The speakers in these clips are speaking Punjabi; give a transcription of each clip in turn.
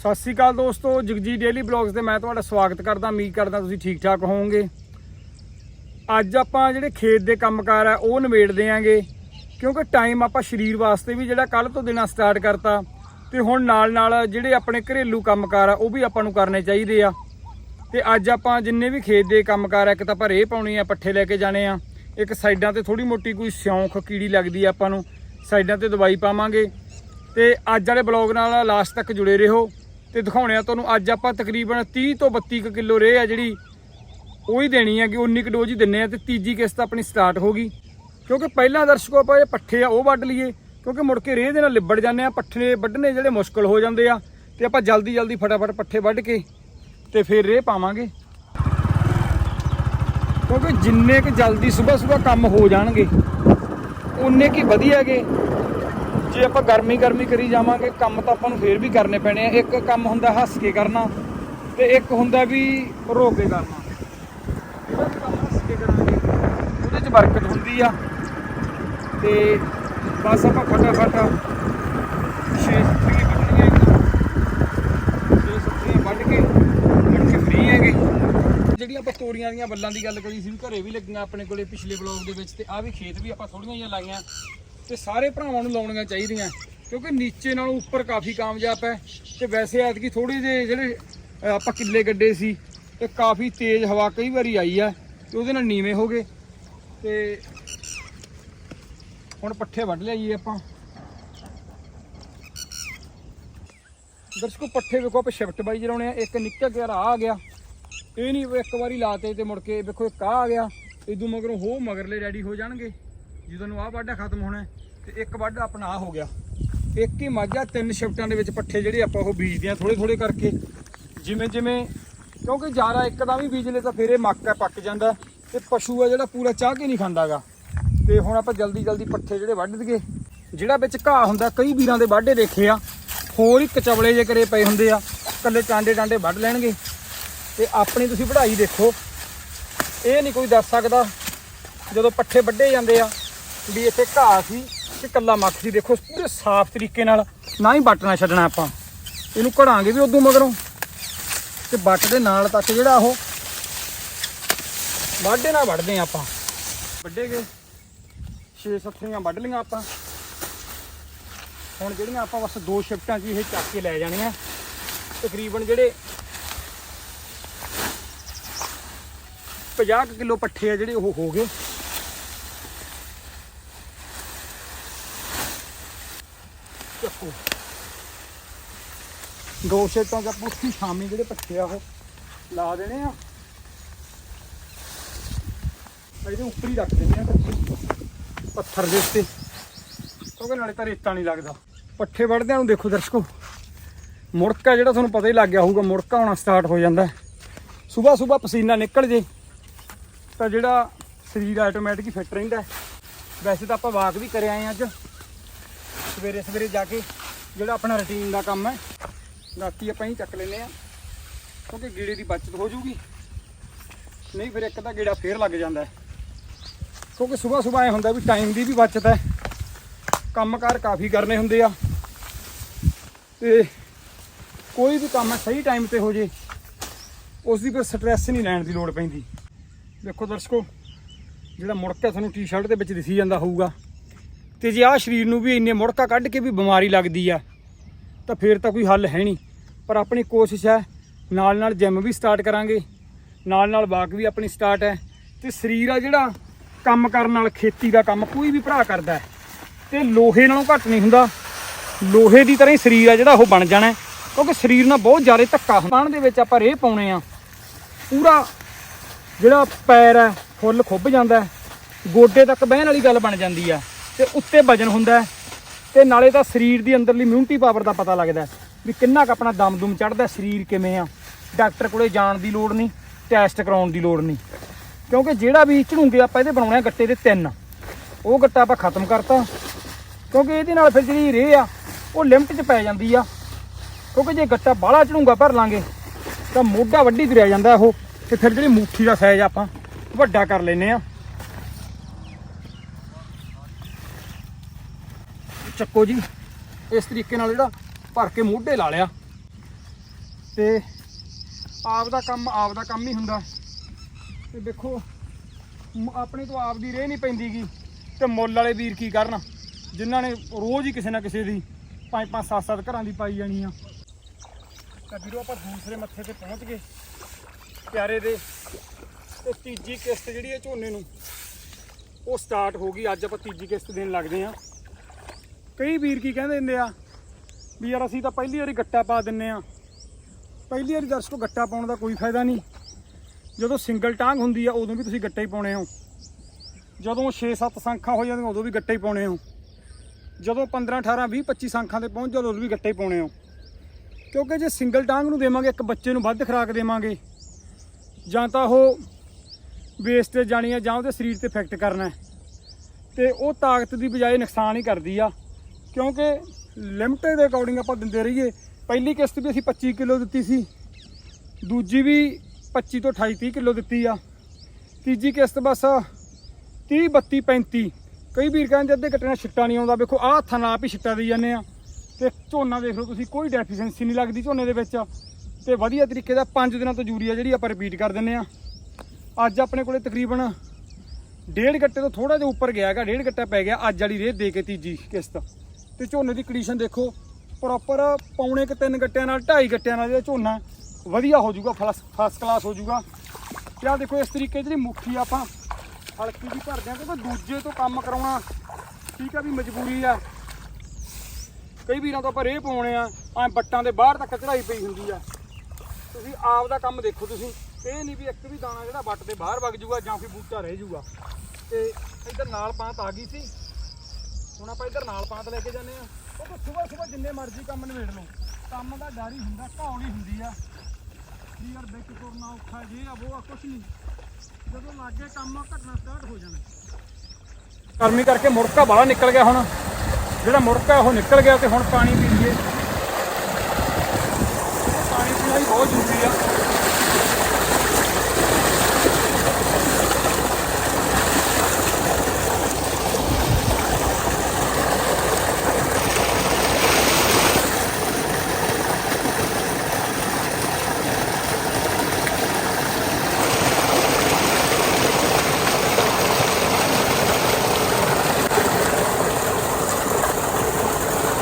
ਸਤਿ ਸ਼੍ਰੀ ਅਕਾਲ ਦੋਸਤੋ, ਜਗਜੀਤ ਡੇਲੀ ਬਲੌਗਸ ਤੇ ਮੈਂ ਤੁਹਾਡਾ ਸਵਾਗਤ ਕਰਦਾ, ਉਮੀਦ ਕਰਦਾ ਤੁਸੀਂ ਠੀਕ ਠਾਕ ਹੋਵੋਗੇ। ਅੱਜ ਆਪਾਂ ਜਿਹੜੇ ਖੇਤ ਦੇ ਕੰਮਕਾਰ ਆ, ਉਹ ਨਿਬੇੜ ਦਿਆਂਗੇ, ਕਿਉਂਕਿ ਟਾਈਮ ਆਪਾਂ ਸਰੀਰ ਵਾਸਤੇ ਵੀ ਜਿਹੜਾ ਕੱਲ ਤੋਂ ਦੇਣਾ ਸਟਾਰਟ ਕਰਤਾ, ਤੇ ਹੁਣ ਨਾਲ ਨਾਲ ਜਿਹੜੇ ਆਪਣੇ ਘਰੇਲੂ ਕੰਮਕਾਰ ਆ, ਉਹ ਵੀ ਆਪਾਂ ਨੂੰ ਕਰਨੇ ਚਾਹੀਦੇ ਆ। ਤੇ ਅੱਜ ਆਪਾਂ ਜਿੰਨੇ ਵੀ ਖੇਤ ਦੇ ਕੰਮਕਾਰ ਆ, ਇੱਕ ਤਾਂ ਆਪਾਂ ਰੇਹ ਪਾਉਣੀ ਆ, ਪੱਠੇ ਲੈ ਕੇ ਜਾਣੇ ਆ, ਇੱਕ ਸਾਈਡਾਂ ਤੇ ਥੋੜੀ ਮੋਟੀ ਕੋਈ ਸਿਉਂਖ, ਕੀੜੀ ਲੱਗਦੀ ਆ ਆਪਾਂ ਨੂੰ, ਸਾਈਡਾਂ ਤੇ ਦਵਾਈ ਪਾਵਾਂਗੇ। ਤੇ ਅੱਜ ਵਾਲੇ ਬਲੌਗ ਨਾਲ ਲਾਸਟ ਤੱਕ ਜੁੜੇ ਰਹੋ। ਤੇ ਦਿਖਾਉਣੇ ਆ ਤੁਹਾਨੂੰ, ਅੱਜ ਆਪਾਂ ਤਕਰੀਬਨ 30 ਤੋਂ 32 ਕੁ ਕਿਲੋ ਰੇ ਆ ਜਿਹੜੀ ਉਹ ਹੀ ਦੇਣੀ ਹੈ ਕਿ 19 ਕੁ ਡੋਜ਼ ਹੀ ਦਿੰਨੇ ਆ ਤੇ ਤੀਜੀ ਕਿਸ਼ਤ ਆਪਣੀ ਸਟਾਰਟ ਹੋ ਗਈ। ਕਿਉਂਕਿ ਪਹਿਲਾਂ ਦਰਸ਼ਕੋ ਆਪਾਂ ਇਹ ਪੱਠੇ ਆ, ਉਹ ਵੱਢ ਲਈਏ, ਕਿਉਂਕਿ ਮੁੜ ਕੇ ਰੇਹ ਦੇ ਨਾਲ ਲਿਬੜ ਜਾਂਦੇ ਆ, ਪੱਠੇ ਵੱਢਣੇ ਜਿਹੜੇ ਮੁਸ਼ਕਲ ਹੋ ਜਾਂਦੇ ਆ, ਤੇ ਆਪਾਂ ਜਲਦੀ ਜਲਦੀ ਫਟਾਫਟ ਪੱਠੇ ਵੱਢ ਕੇ ਤੇ ਫਿਰ ਰੇਹ ਪਾਵਾਂਗੇ। ਕਿਉਂਕਿ ਜਿੰਨੇ ਕਿ ਜਲਦੀ ਸਵੇਰ ਸਵੇਰ ਕੰਮ ਹੋ ਜਾਣਗੇ, ਉਨੇ ਕੀ ਵਧੀਆਗੇ ਜੇ ਆਪਾਂ ਗਰਮੀ ਗਰਮੀ ਕਰੀ ਜਾਵਾਂਗੇ, ਕੰਮ ਤਾਂ ਆਪਾਂ ਨੂੰ ਫੇਰ ਵੀ ਕਰਨੇ ਪੈਣੇ ਆ। ਇੱਕ ਕੰਮ ਹੁੰਦਾ ਹੱਸ ਕੇ ਕਰਨਾ ਤੇ ਇੱਕ ਹੁੰਦਾ ਵੀ ਰੋ ਕੇ ਕਰਨਾ। ਜਿਹੜਾ ਕੰਮ ਹੱਸ ਕੇ ਕਰਾਂਗੇ ਉਹਦੇ 'ਚ ਬਰਕਤ ਹੁੰਦੀ ਆ ਤੇ ਬਸ ਆਪਾਂ ਫਟਾਫਟ ਛੇ ਸੱਤੀਆਂ ਕੱਢਣੀਆਂ ਇੱਕ। ਛੇ ਸੱਤੀਆਂ ਵੱਢ ਕੇ ਮੁੜ ਕੇ ਫ੍ਰੀ ਹੈਗੇ। ਜਿਹੜੀਆਂ ਆਪਾਂ ਤੋਰੀਆਂ ਦੀਆਂ ਬੱਲਾਂ ਦੀ ਗੱਲ ਕਰੀ ਸੀ ਵੀ ਘਰੇ ਵੀ ਲੱਗੀਆਂ ਆਪਣੇ ਕੋਲੇ ਪਿਛਲੇ ਬਲੌਗ ਦੇ ਵਿੱਚ ਤੇ ਆ ਵੀ ਖੇਤ ਵੀ ਆਪਾਂ ਥੋੜੀਆਂ ਜਿਹੀਆਂ ਲਾਈਆਂ। ਤੇ ਸਾਰੇ ਭਰਾਵਾਂ ਨੂੰ ਲਾਉਣੀਆਂ ਚਾਹੀਦੀਆਂ, ਕਿਉਂਕਿ ਨੀਚੇ ਨਾਲੋਂ ਉੱਪਰ ਕਾਫੀ ਕਾਮਯਾਬ ਹੈ। ਤੇ ਵੈਸੇ ਐਤਕੀ ਥੋੜੇ ਜਿਹੇ ਜਿਹੜੇ ਆਪਾਂ ਕਿੱਲੇ ਗੱਡੇ ਸੀ, ਤੇ ਕਾਫੀ ਤੇਜ਼ ਹਵਾ ਕਈ ਵਾਰੀ ਆਈ ਹੈ ਤੇ ਉਹਦੇ ਨਾਲ ਨੀਵੇਂ ਹੋ ਗਏ। ਤੇ ਹੁਣ ਪੱਠੇ ਵੱਢ ਲਿਆਈਏ ਆਪਾਂ। ਦਰਸ਼ਕੋ, ਪੱਠੇ ਵੇਖੋ, ਆਪਾਂ ਸ਼ਿਫਟ ਬਾਈ ਜਰਾਉਣੇ ਆ। ਇੱਕ ਨਿੱਕਾ ਗਿਆ ਆ ਗਿਆ। ਇਹ ਨਹੀਂ ਇੱਕ ਵਾਰੀ ਲਾਤੇ ਤੇ ਮੁੜ ਕੇ ਵੇਖੋ ਇੱਕ ਆ ਆ ਗਿਆ। ਇਦੋਂ ਮਗਰੋਂ ਹੋ ਮਗਰਲੇ ਰੈਡੀ ਹੋ ਜਾਣਗੇ। ਜਦੋਂ ਨੂੰ ਆਹ ਵਾਢਾ ਖਤਮ ਹੋਣਾ ਤੇ ਇੱਕ ਵਾਢਾ ਆਪਣਾ ਹੋ ਗਿਆ। ਇੱਕ ਹੀ ਮਾਝਾ ਤਿੰਨ ਸ਼ਿਫਟਾਂ ਦੇ ਵਿੱਚ ਪੱਠੇ ਜਿਹੜੇ ਆਪਾਂ ਉਹ ਬੀਜਦੇ ਆ ਥੋੜੇ ਥੋੜੇ ਕਰਕੇ। ਜਿਵੇਂ ਜਿਵੇਂ, ਕਿਉਂਕਿ ਜਾਰਾ ਇੱਕਦਮ ਹੀ ਬੀਜ ਲੇ ਤਾਂ ਫਿਰ ਇਹ ਮੱਕਾ ਪੱਕ ਜਾਂਦਾ। ਤੇ ਪਸ਼ੂ ਆ ਜਿਹੜਾ ਪੂਰਾ ਚਾਹ ਕੇ ਨਹੀਂ ਖਾਂਦਾਗਾ। ਤੇ ਹੁਣ ਆਪਾਂ ਜਲਦੀ ਜਲਦੀ ਪੱਠੇ ਜਿਹੜੇ ਵੱਢ ਦਈਏ। ਜਿਹੜਾ ਵਿੱਚ ਘਾਹ ਹੁੰਦਾ, ਕਈ ਵੀਰਾਂ ਦੇ ਵਾਢੇ ਦੇਖੇ ਆ। ਹੋਰ ਹੀ ਕਚਵਲੇ ਜੇ ਕਰੇ ਪਏ ਹੁੰਦੇ ਆ ਕੱਲੇ ਟਾਂਡੇ ਟਾਂਡੇ ਵੱਢ ਲੈਣਗੇ। ਤੇ ਆਪਣੀ ਤੁਸੀਂ ਪੜ੍ਹਾਈ ਦੇਖੋ। ਇਹ ਨਹੀਂ ਕੋਈ ਦੱਸ ਸਕਦਾ, ਜਦੋਂ ਪੱਠੇ ਵੱਢੇ ਜਾਂਦੇ ਆ, ਵੀ ਇੱਥੇ ਘਾਹ ਸੀ। ਕਿ ਕੱਲਾ ਮੱਖ ਸੀ, ਦੇਖੋ ਪੂਰੇ ਸਾਫ਼ ਤਰੀਕੇ ਨਾਲ ਨਾ ਹੀ ਵੱਟਣਾ ਛੱਡਣਾ ਆਪਾਂ। ਇਹਨੂੰ ਘੜਾਂਗੇ ਵੀ ਉਦੋਂ ਮਗਰੋਂ। ਤੇ ਵੱਟ ਦੇ ਨਾਲ ਤੱਕ ਜਿਹੜਾ ਉਹ ਵਾਢੇ ਨਾਲ ਵੱਢਦੇ ਆ ਆਪਾਂ। ਵੱਢੇ ਗਏ। 6 ਸੱਥੀਆਂ ਵੱਢ ਲਈਆਂ ਆਪਾਂ। ਹੁਣ ਜਿਹੜੀਆਂ ਆਪਾਂ ਬਸ ਦੋ ਸ਼ਿਫਟਾਂ 'ਚ ਇਹ ਚੱਕ ਕੇ ਲੈ ਜਾਣੀਆਂ। ਤਕਰੀਬਨ ਜਿਹੜੇ 50 ਕਿਲੋ ਪੱਠੇ ਆ ਜਿਹੜੇ ਉਹ ਹੋ ਗਏ ਚੱਕੋ ਦੋ ਸੇਟਾਂ 'ਚ ਆਪਾਂ ਸ਼ਾਮੀ ਜਿਹੜੇ ਪੱਠੇ ਆ ਉਹ ਲਾ ਦੇਣੇ ਆ। ਇਹਦੇ ਉੱਪਰ ਹੀ ਰੱਖ ਦਿੰਦੇ ਆ ਪੱਠੇ। ਪੱਥਰ ਦੇ ਉੱਤੇ। ਕਿਉਂਕਿ ਨਾਲੇ ਤਾਂ ਰੇਤਾ ਨਹੀਂ ਲੱਗਦਾ। ਪੱਠੇ ਵੜਦਿਆਂ ਨੂੰ ਦੇਖੋ ਦਰਸ਼ਕੋ। ਮੁੜਕਾ ਜਿਹੜਾ ਤੁਹਾਨੂੰ ਪਤਾ ਹੀ ਲੱਗ ਗਿਆ ਹੋਊਗਾ, ਮੁੜਕਾ ਹੋਣਾ ਸਟਾਰਟ ਹੋ ਜਾਂਦਾ ਸਵੇਰ ਸਵੇਰ ਪਸੀਨਾ ਨਿਕਲ ਜੇ, ਤਾਂ ਜਿਹੜਾ ਸਰੀਰ ਆਟੋਮੈਟਿਕ ਹੀ ਫਿੱਟ ਰਹਿੰਦਾ ਵੈਸੇ ਤਾਂ ਆਪਾਂ ਵਾਕ ਵੀ ਕਰ ਆਏ ਹਾਂ ਅੱਜ। ਸਵੇਰੇ ਸਵੇਰੇ ਜਾ ਕੇ ਜਿਹੜਾ ਆਪਣਾ ਰੁਟੀਨ ਦਾ ਕੰਮ ਹੈ। ਰਾਤੀ ਆਪਾਂ ਹੀ ਚੱਕ ਲੈਨੇ ਆ। ਕਿਉਂਕਿ ਗੀੜੇ ਦੀ ਬਚਤ ਹੋ ਜੂਗੀ ਨਹੀਂ ਫਿਰ ਇੱਕ ਤਾਂ ਗੀੜਾ ਫੇਰ ਲੱਗ ਜਾਂਦਾ ਕਿਉਂਕਿ ਸਵੇਰ ਸਵੇਰ ਐ ਹੁੰਦਾ ਵੀ ਟਾਈਮ ਦੀ ਵੀ ਬਚਤ ਹੈ। ਕੰਮਕਾਰ ਕਾਫੀ ਕਰਨੇ ਹੁੰਦੇ ਆ। ਤੇ ਕੋਈ ਵੀ ਕੰਮ ਸਹੀ ਟਾਈਮ ਤੇ ਹੋ ਜੇ, ਉਸ ਦੀ ਫਿਰ ਸਟ੍ਰੈਸ ਨਹੀਂ ਲੈਣ ਦੀ ਲੋੜ ਪੈਂਦੀ। ਦੇਖੋ ਦਰਸ਼ਕੋ, ਜਿਹੜਾ ਮੁੜਕਾ ਤੁਹਾਨੂੰ ਟੀ-ਸ਼ਰਟ ਦੇ ਵਿੱਚ ਦਿਸੀ ਜਾਂਦਾ ਹੋਊਗਾ। ਤੇ ਜੇ ਆਹ ਸਰੀਰ ਨੂੰ ਵੀ ਇੰਨੇ ਮੁੜਕਾ ਕੱਢ ਕੇ ਵੀ ਬਿਮਾਰੀ ਲੱਗਦੀ ਆ ਤਾਂ ਫਿਰ ਤਾਂ ਕੋਈ ਹੱਲ ਹੈ ਨਹੀਂ। ਪਰ ਆਪਣੀ ਕੋਸ਼ਿਸ਼ ਹੈ, ਨਾਲ ਨਾਲ ਜਿਮ ਵੀ ਸਟਾਰਟ ਕਰਾਂਗੇ। ਨਾਲ ਨਾਲ ਵਾਕ ਵੀ ਆਪਣੀ ਸਟਾਰਟ ਹੈ। ਤੇ ਸਰੀਰ ਆ ਜਿਹੜਾ, ਕੰਮ ਕਰਨ ਨਾਲ, ਖੇਤੀ ਦਾ ਕੰਮ ਕੋਈ ਵੀ ਭਰਾ ਕਰਦਾ ਹੈ, ਤੇ ਲੋਹੇ ਨਾਲੋਂ ਘੱਟ ਨਹੀਂ ਹੁੰਦਾ। ਲੋਹੇ ਦੀ ਤਰ੍ਹਾਂ ਹੀ ਸਰੀਰ ਆ ਜਿਹੜਾ, ਉਹ ਬਣ ਜਾਣਾ ਕਿਉਂਕਿ ਸਰੀਰ ਨਾਲ ਬਹੁਤ ਜ਼ਿਆਦਾ ਧੱਕਾ ਹੁੰਦਾ। ਪਾਣ ਦੇ ਵਿੱਚ ਆਪਾਂ ਰੇਹ ਪਾਉਣੇ ਆ। ਪੂਰਾ ਜਿਹੜਾ ਪੈਰ ਹੈ, ਫੁੱਲ ਖੁੱਭ ਜਾਂਦਾ ਗੋਡੇ ਤੱਕ ਬਹਿਣ ਵਾਲੀ ਗੱਲ ਬਣ ਜਾਂਦੀ ਹੈ। ਤੇ ਉੱਤੇ ਵਜਨ ਹੁੰਦਾ ਤੇ ਨਾਲੇ ਤਾਂ ਸਰੀਰ ਦੀ ਅੰਦਰਲੀ ਇਮਿਊਨਿਟੀ ਪਾਵਰ ਦਾ ਪਤਾ ਲੱਗਦਾ ਵੀ ਕਿੰਨਾ ਕੁ ਆਪਣਾ ਦਮ ਦੁਮ ਚੜਦਾ ਸਰੀਰ ਕਿਵੇਂ ਆ। ਡਾਕਟਰ ਕੋਲੇ ਜਾਣ ਦੀ ਲੋੜ ਨਹੀਂ ਟੈਸਟ ਕਰਾਉਣ ਦੀ ਲੋੜ ਨਹੀਂ। ਕਿਉਂਕਿ ਜਿਹੜਾ ਵੀ ਝੜੂੰਗੇ ਆਪਾਂ ਇਹਦੇ ਬਣਾਉਣੇ ਆ ਗੱਟੇ ਦੇ ਤਿੰਨ। ਉਹ ਗੱਟਾ ਆਪਾਂ ਖਤਮ ਕਰਤਾ। ਕਿਉਂਕਿ ਇਹਦੇ ਨਾਲ ਫਿਰ ਜਿਹੜੀ ਰੇਹ ਆ, ਉਹ ਲਿਮਟ 'ਚ ਪੈ ਜਾਂਦੀ ਆ। ਕਿਉਂਕਿ ਜੇ ਗੱਟਾ ਬਾਹਲਾ ਝੜੂੰਗਾ ਭਰ ਲਾਂਗੇ, ਤਾਂ ਮੋਢਾ ਵੱਡੀ ਤੁਰਿਆ ਜਾਂਦਾ ਉਹ। ਤੇ ਫਿਰ ਜਿਹੜੀ ਮੂਠੀ ਦਾ ਸਾਈਜ਼ ਆਪਾਂ ਵੱਡਾ ਕਰ ਲੈਨੇ ਆ। ਚੱਕੋ ਜੀ। ਇਸ ਤਰੀਕੇ ਨਾਲ ਜਿਹੜਾ ਭਰ ਕੇ ਮੋਢੇ ਲਾ ਲਿਆ। ਤੇ ਆਪ ਦਾ ਕੰਮ ਆਪ ਦਾ ਕੰਮ ਹੀ ਹੁੰਦਾ। ਤੇ ਦੇਖੋ ਆਪਣੇ ਤੋਂ ਆਪ ਦੀ ਰੇਹ ਨਹੀਂ ਪੈਂਦੀਗੀ। ਤੇ ਮੁੱਲ ਵਾਲੇ ਵੀਰ ਕੀ ਕਰਨ? ਜਿਨ੍ਹਾਂ ਨੇ ਰੋਜ਼ ਹੀ ਕਿਸੇ ਨਾ ਕਿਸੇ ਦੀ ਪੰਜ ਪੰਜ ਸੱਤ ਸੱਤ ਘਰਾਂ ਦੀ ਪਾਈ ਜਾਣੀ ਆ। ਤਾਂ ਵੀਰੋ, ਆਪਾਂ ਦੂਸਰੇ ਮੱਥੇ ਤੇ ਪਹੁੰਚ ਗਏ। ਪਿਆਰੇ ਦੇ, ਤੇ ਤੀਜੀ ਕਿਸ਼ਤ ਜਿਹੜੀ ਹੈ ਝੋਨੇ ਨੂੰ, ਉਹ ਸਟਾਰਟ ਹੋ ਗਈ। ਅੱਜ ਆਪਾਂ ਤੀਜੀ ਕਿਸ਼ਤ ਦੇਣ ਲੱਗਦੇ ਆ। ਕਈ ਵੀਰ ਕੀ ਕਹਿੰਦੇ ਹੁੰਦੇ ਆ ਵੀ ਯਾਰ ਅਸੀਂ ਤਾਂ ਪਹਿਲੀ ਵਾਰੀ ਗੱਟਾ ਪਾ ਦਿੰਨੇ ਆ। ਪਹਿਲੀ ਵਾਰੀ ਦਰਸ਼ਕੋ ਗੱਟਾ ਪਾਉਣ ਦਾ ਕੋਈ ਫਾਇਦਾ ਨਹੀਂ। ਜਦੋਂ ਸਿੰਗਲ ਟਾਂਗ ਹੁੰਦੀ ਆ, ਉਦੋਂ ਵੀ ਤੁਸੀਂ ਗੱਟੇ ਹੀ ਪਾਉਣੇ ਹੋ। ਜਦੋਂ 6-7 ਸੰਖਾਂ ਹੋ ਜਾਂਦੀਆਂ, ਉਦੋਂ ਵੀ ਗੱਟੇ ਹੀ ਪਾਉਣੇ ਹੋ। ਜਦੋਂ 15 18 20 25 ਸੰਖਾਂ ਤੇ ਪਹੁੰਚ ਜਾਓ, ਉਦੋਂ ਵੀ ਗੱਟੇ ਹੀ ਪਾਉਣੇ ਹੋ। ਕਿਉਂਕਿ ਜੇ ਸਿੰਗਲ ਟਾਂਗ ਨੂੰ ਦੇਵਾਂਗੇ, ਇੱਕ ਬੱਚੇ ਨੂੰ ਵੱਧ ਖੁਰਾਕ ਦੇਵਾਂਗੇ, ਜਾਂ ਤਾਂ ਉਹ ਵੇਸ ਤੇ ਜਾਣੀ ਆ, ਜਾਂ ਉਹਦੇ ਸਰੀਰ ਤੇ ਇਫੈਕਟ ਕਰਨਾ ਹੈ। ਤੇ ਉਹ ਤਾਕਤ ਦੀ ਬਜਾਏ ਨੁਕਸਾਨ ਹੀ ਕਰਦੀ ਆ। ਕਿਉਂਕਿ ਲਿਮਟ ਦੇ ਅਕੋਰਡਿੰਗ ਆਪਾਂ ਦਿੰਦੇ ਰਹੀਏ। ਪਹਿਲੀ ਕਿਸ਼ਤ ਵੀ ਅਸੀਂ 25 ਕਿਲੋ ਦਿੱਤੀ ਸੀ। ਦੂਜੀ ਵੀ 25 ਤੋਂ 28 30 ਕਿਲੋ ਦਿੱਤੀ ਆ। ਤੀਜੀ ਕਿਸ਼ਤ ਬਸ 30 32 35 ਕਈ ਵੀਰ ਕਹਿੰਦੇ ਅੱਧੇ ਕੱਟਣਾ ਛਿੱਟਾ ਨਹੀਂ ਆਉਂਦਾ। ਵੇਖੋ, ਆਹ ਹੱਥਾਂ ਨਾਲ ਆਪ ਹੀ ਛਿੱਟਾ ਦੇ ਜਾਂਦੇ ਆ। ਤੇ ਝੋਨਾ ਦੇਖ ਲਓ ਤੁਸੀਂ, ਕੋਈ ਡੈਫੀਸ਼ੈਂਸੀ ਨਹੀਂ ਲੱਗਦੀ ਝੋਨੇ ਦੇ ਵਿੱਚ। ਤੇ ਵਧੀਆ ਤਰੀਕੇ ਦਾ 5 ਦਿਨਾਂ ਤੋਂ ਯੂਰੀਆ ਜਿਹੜੀ ਆਪਾਂ ਰਿਪੀਟ ਕਰ ਦਿੰਨੇ ਆ। ਅੱਜ ਆਪਣੇ ਕੋਲੇ ਤਕਰੀਬਨ ਡੇਢ ਗੱਟੇ ਤੋਂ ਥੋੜਾ ਜਿਹਾ ਉੱਪਰ ਗਿਆ ਹੈਗਾ, ਡੇਢ ਗੱਟਾ ਪੈ ਗਿਆ। ਅੱਜ ਵਾਲੀ ਰੇਤ ਦੇ ਕੇ ਤੀਜੀ ਕਿਸ਼ਤ। ਤੇ ਝੋਨੇ ਦੀ ਕੰਡੀਸ਼ਨ ਦੇਖੋ ਪ੍ਰੋਪਰ ਪੌਣੇ ਕਿ ਤਿੰਨ ਗੱਟਿਆਂ ਨਾਲ, ਢਾਈ ਗੱਟਿਆਂ ਨਾਲ ਜਿਹੜਾ ਝੋਨਾ ਵਧੀਆ ਹੋ ਜਾਊਗਾ ਫਸਟ ਕਲਾਸ ਹੋ ਜਾਊਗਾ। ਤੇ ਆਹ ਦੇਖੋ, ਇਸ ਤਰੀਕੇ ਜਿਹੜੀ ਮੁੱਠੀ ਆਪਾਂ ਹਲਕੀ ਵੀ ਭਰਦੇ ਆ ਕਿਉਂਕਿ ਦੂਜੇ ਤੋਂ ਕੰਮ ਕਰਾਉਣਾ ਠੀਕ ਆ ਵੀ ਮਜਬੂਰੀ ਆ। ਕਈ ਵੀਰਾਂ ਤੋਂ ਆਪਾਂ ਰੇਹ ਪਾਉਣੇ ਆ ਐ ਬੱਟਾਂ ਦੇ ਬਾਹਰ ਤੱਕ ਚੜਾਈ ਪਈ ਹੁੰਦੀ ਆ। ਤੁਸੀਂ ਆਪ ਦਾ ਕੰਮ ਦੇਖੋ ਤੁਸੀਂ, ਇਹ ਨਹੀਂ ਵੀ ਇੱਕ ਵੀ ਦਾਣਾ ਜਿਹੜਾ ਵੱਟ ਦੇ ਬਾਹਰ ਵਗ ਜਾਊਗਾ ਜਾਂ ਫਿਰ ਬੂਟਾ ਰਹਿ ਜਾਊਗਾ। ਤੇ ਇੱਧਰ ਨਾਲ ਪਾਂਤ ਆ ਗਈ ਸੀ। ਹੁਣ ਆਪਾਂ ਇੱਧਰ ਨਾਲ ਪਾਂਤ ਲੈ ਕੇ ਜਾਂਦੇ ਆ ਉਹ ਸਵੇਰ ਸਵੇਰ ਜਿੰਨੇ ਮਰਜ਼ੀ ਕੰਮ ਨਿਬੇੜ ਲਓ। ਕੰਮ ਦਾ ਡਰ ਹੀ ਹੁੰਦਾ ਘੌਲ ਹੁੰਦੀ ਆ। ਵੀ ਯਾਰ ਵਿੱਚ ਤੁਰਨਾ ਔਖਾ ਜੇ ਆ ਉਹ ਆ, ਕੁਛ ਨਹੀਂ। ਜਦੋਂ ਲੱਗੇ ਕੰਮ ਘਟਣਾ ਸਟਾਰਟ ਹੋ ਜਾਣਾ। ਗਰਮੀ ਕਰਕੇ ਮੁੜਕਾ ਬਾਹਲਾ ਨਿਕਲ ਗਿਆ ਹੁਣ। ਜਿਹੜਾ ਮੁੜਕਾ ਉਹ ਨਿਕਲ ਗਿਆ ਤੇ ਹੁਣ ਪਾਣੀ ਪੀ ਲਈਏ। ਪਾਣੀ ਪੀਣਾ ਵੀ ਬਹੁਤ ਜ਼ਰੂਰੀ ਆ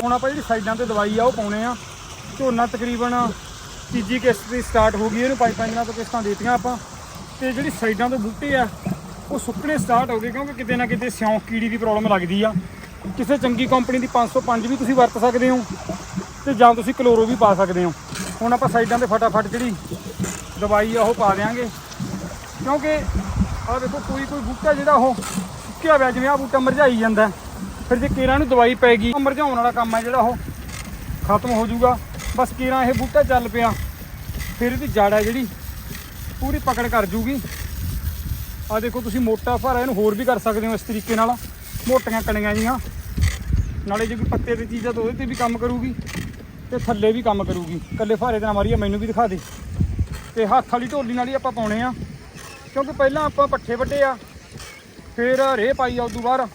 ਹੁਣ ਆਪਾਂ ਜਿਹੜੀ ਸਾਈਡਾਂ ਤੇ ਦਵਾਈ ਆ, ਉਹ ਪਾਉਣੇ ਆ। ਝੋਨਾ ਤਕਰੀਬਨ ਤੀਜੀ ਕਿਸ਼ਤ ਦੀ ਸਟਾਰਟ ਹੋ ਗਈ, ਇਹਨੂੰ ਪੰਜ ਪੰਜ ਦਿਨਾਂ ਤੋਂ ਕਿਸ਼ਤਾਂ ਦੇਤੀਆਂ ਆਪਾਂ। ਤੇ ਜਿਹੜੀ ਸਾਈਡਾਂ ਤੋਂ ਬੂਟੇ ਆ, ਉਹ ਸੁੱਕਣੇ ਸਟਾਰਟ ਹੋ ਗਏ, ਕਿਉਂਕਿ ਕਿਤੇ ਨਾ ਕਿਤੇ ਸਿਉਂਕ ਕੀੜੀ ਦੀ ਪ੍ਰੋਬਲਮ ਲੱਗਦੀ ਆ। ਕਿਸੇ ਚੰਗੀ ਕੰਪਨੀ ਦੀ 505 ਵੀ ਤੁਸੀਂ ਵਰਤ ਸਕਦੇ ਹੋ, ਤੇ ਜਾਂ ਤੁਸੀਂ ਕਲੋਰੋ ਵੀ ਪਾ ਸਕਦੇ ਹੋ। ਹੁਣ ਆਪਾਂ ਸਾਈਡਾਂ ਤੇ ਫਟਾਫਟ ਜਿਹੜੀ ਦਵਾਈ ਆ, ਉਹ ਪਾ ਦਿਆਂਗੇ। ਕਿਉਂਕਿ ਆਹ ਦੇਖੋ, ਕੋਈ ਕੋਈ ਬੂਟਾ ਜਿਹੜਾ ਉਹ ਸੁੱਕਿਆ ਹੋਇਆ ਜਿਵੇਂ ਆ ਬੂਟਾ ਮਰਝਾਈ ਜਾਂਦਾ। ਫਿਰ ਜੇ ਕੇਰਾਂ ਨੂੰ ਦਵਾਈ ਪੈ ਮਰਝਾਉਣ ਵਾਲਾ ਕੰਮ ਹੈ ਜਿਹੜਾ ਉਹ। ਖਤਮ ਹੋ ਜਾਊਗਾ। ਬਸ ਕੇਰਾਂ ਇਹ ਬੂਟਾ ਚੱਲ ਪਿਆ। ਫਿਰ ਇਹਦੀ ਜੜ ਹੈ ਜਿਹੜੀ, ਪੂਰੀ ਪਕੜ ਕਰ ਜੂਗੀ। ਆ ਦੇਖੋ ਤੁਸੀਂ ਮੋਟਾ ਫਾਰਾ ਇਹਨੂੰ ਹੋਰ ਵੀ ਕਰ ਸਕਦੇ ਹੋ ਇਸ ਤਰੀਕੇ ਨਾਲ। ਮੋਟੀਆਂ ਕਣੀਆਂ ਜੀਆਂ। ਨਾਲੇ ਜੇ ਕੋਈ ਪੱਤੇ ਦੀ ਚੀਜ਼ ਆ ਤਾਂ ਉਹਦੇ ਤੇ ਵੀ ਕੰਮ ਕਰੂਗੀ ਤੇ ਥੱਲੇ ਵੀ ਕੰਮ ਕਰੂਗੀ। ਕੱਲੇ ਫਾਰੇ ਦੇ ਨਾਲ ਆ ਮੈਨੂੰ ਵੀ ਦਿਖਾ ਦੇ। ਤੇ ਹੱਥ ਵਾਲੀ ਢੋਲੀ ਨਾਲ ਹੀ ਆਪਾਂ ਪਾਉਣੇ ਆ। ਕਿਉਂਕਿ ਪਹਿਲਾਂ ਆਪਾਂ ਪੱਠੇ ਵੱਡੇ ਆ, ਫਿਰ ਰੇਹ ਪਾਈ ਆ ਉਦੋਂ ਬਾਅਦ।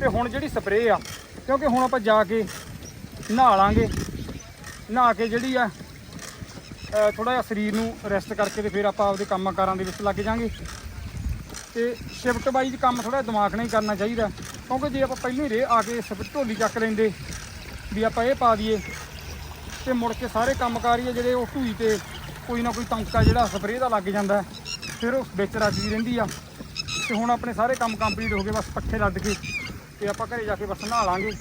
ਤੇ ਹੁਣ ਜਿਹੜੀ ਸਪਰੇਅ ਆ, ਕਿਉਂਕਿ ਹੁਣ ਆਪਾਂ ਜਾ ਕੇ ਨਹਾ ਲਾਂਗੇ। ਨਹਾ ਕੇ ਜਿਹੜੀ ਆ ਥੋੜਾ ਜਿਹਾ ਸਰੀਰ ਨੂੰ ਰੈਸਟ ਕਰਕੇ ਤੇ ਫਿਰ ਆਪਾਂ ਆਪਦੇ ਕੰਮਾਂ ਕਾਰਾਂ ਦੇ ਵਿੱਚ ਲੱਗ ਜਾਾਂਗੇ। ਤੇ ਸ਼ਿਫਟ ਵਾਈਜ਼ ਕੰਮ ਥੋੜਾ ਦਿਮਾਗ ਨਾਲ ਹੀ ਕਰਨਾ ਚਾਹੀਦਾ, ਕਿਉਂਕਿ ਜੇ ਆਪਾਂ ਪਹਿਲਾਂ ਹੀ ਰੇ ਆ ਕੇ ਸਪ ਢੋਲੀ ਚੱਕ ਲੈਂਦੇ, ਵੀ ਆਪਾਂ ਇਹ ਪਾ ਦਈਏ, ਤੇ ਮੁੜ ਕੇ ਸਾਰੇ ਕੰਮਕਾਰ ਹੀ ਆ ਜਿਹੜੇ ਉਹ ਢੂਈ ਤੇ ਕੋਈ ਨਾ ਕੋਈ ਟੰਕਾ ਜਿਹੜਾ ਸਪਰੇਅ ਦਾ ਲੱਗ ਜਾਂਦਾ, ਫਿਰ ਉਹ ਵਿੱਚ ਰੱਜਦੀ ਰਹਿੰਦੀ ਆ। ਤੇ ਹੁਣ ਆਪਣੇ ਸਾਰੇ ਕੰਮ ਕੰਪਲੀਟ ਹੋ ਗਏ, ਬਸ ਪੱਠੇ ਲੱਦ ਕੇ ਤੇ ਆਪਾਂ ਘਰੇ ਜਾ ਕੇ ਬਸ ਨਹਾ ਲਾਂਗੇ।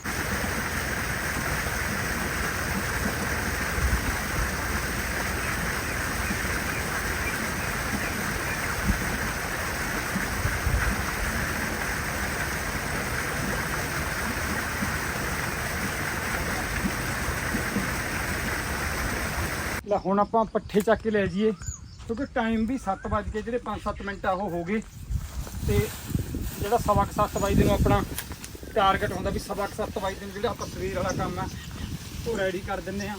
ਲੈ ਹੁਣ ਆਪਾਂ ਪੱਠੇ ਚੱਕ ਕੇ ਲੈ ਜਾਈਏ, ਕਿਉਂਕਿ ਟਾਈਮ ਵੀ 7 ਵੱਜ ਕੇ ਜਿਹੜੇ 5-7 ਮਿੰਟ ਆ ਉਹ ਹੋ ਗਏ। ਤੇ ਜਿਹੜਾ ਸਵਾ ਕੁ ਸੱਤ ਵਜੇ ਨੂੰ ਆਪਣਾ ਟਾਰਗੇਟ ਹੁੰਦਾ ਵੀ ਸਵਾ ਕੁ ਸੱਤ ਵਜੇ ਨੂੰ ਜਿਹੜਾ ਆਪਾਂ ਸਵੇਰ ਵਾਲਾ ਕੰਮ ਆ, ਉਹ ਰੈਡੀ ਕਰ ਦਿੰਨੇ ਆ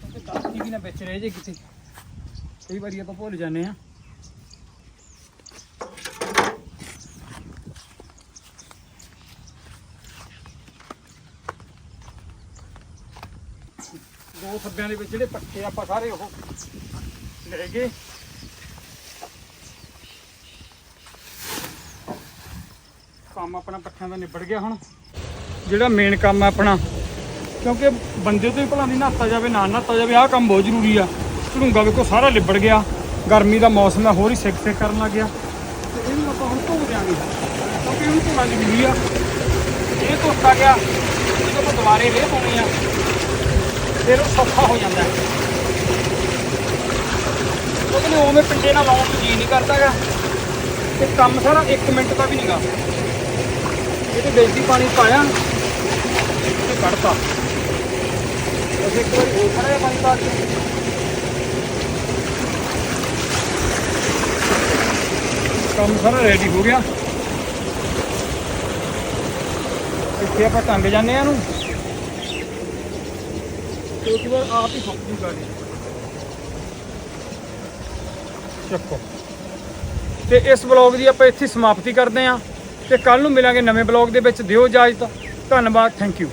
ਕਿਉਂਕਿ ਦਾਤੀ ਵੀ ਨਾ ਵਿੱਚ ਰਹਿ ਜੇ ਕਿਤੇ। ਕਈ ਵਾਰੀ ਆਪਾਂ ਭੁੱਲ ਜਾਂਦੇ ਆ ਦੋ ਥੱਬਿਆਂ ਦੇ ਵਿੱਚ ਜਿਹੜੇ ਪੱਠੇ ਆਪਾਂ ਸਾਰੇ ਉਹ ਲੈ ਗਏ। ਕੰਮ ਆਪਣਾ ਪੱਠਿਆਂ ਦਾ ਨਿਬੜ ਗਿਆ ਹੁਣ। ਜਿਹੜਾ ਮੇਨ ਕੰਮ ਹੈ ਆਪਣਾ, ਕਿਉਂਕਿ ਬੰਦੇ ਤੋਂ ਹੀ ਭਲਾ ਨਹੀਂ ਨਹਾਤਾ ਜਾਵੇ, ਨਾ ਨਹਾਤਾ ਜਾਵੇ, ਆਹ ਕੰਮ ਬਹੁਤ ਜ਼ਰੂਰੀ ਆ। ਝੜੂੰਗਾ ਵੇਖੋ, ਸਾਰਾ ਲਿਬੜ ਗਿਆ। ਗਰਮੀ ਦਾ ਮੌਸਮ ਹੈ ਹੋਰ ਹੀ ਸਿੱਖ ਸਿੱਖ ਕਰਨ ਲੱਗ ਗਿਆ। ਤੇ ਇਹਨੂੰ ਆਪਾਂ ਹੁਣ ਧੋ ਦਿਆਂਗੇ। ਕਿਉਂਕਿ ਇਹਨੂੰ ਧੋਣਾ ਜ਼ਰੂਰੀ ਆ। ਇਹ ਧੋਤਾ ਗਿਆ, ਜਦੋਂ ਆਪਾਂ ਦੁਬਾਰੇ ਰੇਹ ਪਾਉਣੀ ਆ। ਫਿਰ ਉਹ ਸੌਖਾ ਹੋ ਜਾਂਦਾ ਉਹਦੇ ਕਿਉਂਕਿ ਉਵੇਂ ਪਿੰਡੇ ਨਾਲ ਲਾਉਣ ਨੂੰ ਜੀ ਨਹੀਂ ਕਰਦਾਗਾ। ਤੇ ਕੰਮ ਸਾਰਾ 1 ਮਿੰਟ ਦਾ ਵੀ ਨਹੀਂਗਾ ਇਹਦੇ ਵਿੱਚ ਹੀ ਪਾਣੀ ਪਾਇਆ, ਤੇ ਕੱਢਤਾ। ਅਸੀਂ ਇੱਕ ਵਾਰੀ ਹੋਰ ਖੜਾ ਪਾਣੀ ਪਾ ਕੇ। ਕੰਮ ਸਾਰਾ ਰੈਡੀ ਹੋ ਗਿਆ। ਇੱਥੇ ਆਪਾਂ ਟੰਗ ਜਾਂਦੇ ਆ ਇਹਨੂੰ। ਤੇ ਉਸ ਤੋਂ ਬਾਅਦ ਆਪ ਹੀ ਸੁੱਕ ਚੱਕੋ ਤੇ ਇਸ ਬਲੌਗ ਦੀ ਆਪਾਂ ਇੱਥੇ ਸਮਾਪਤੀ ਕਰਦੇ ਹਾਂ ਤੇ ਕੱਲ ਨੂੰ ਮਿਲਾਂਗੇ ਨਵੇਂ ਬਲੌਗ ਦੇ ਵਿੱਚ ਦਿਓ ਇਜਾਜ਼ਤ ਧੰਨਵਾਦ ਥੈਂਕ ਯੂ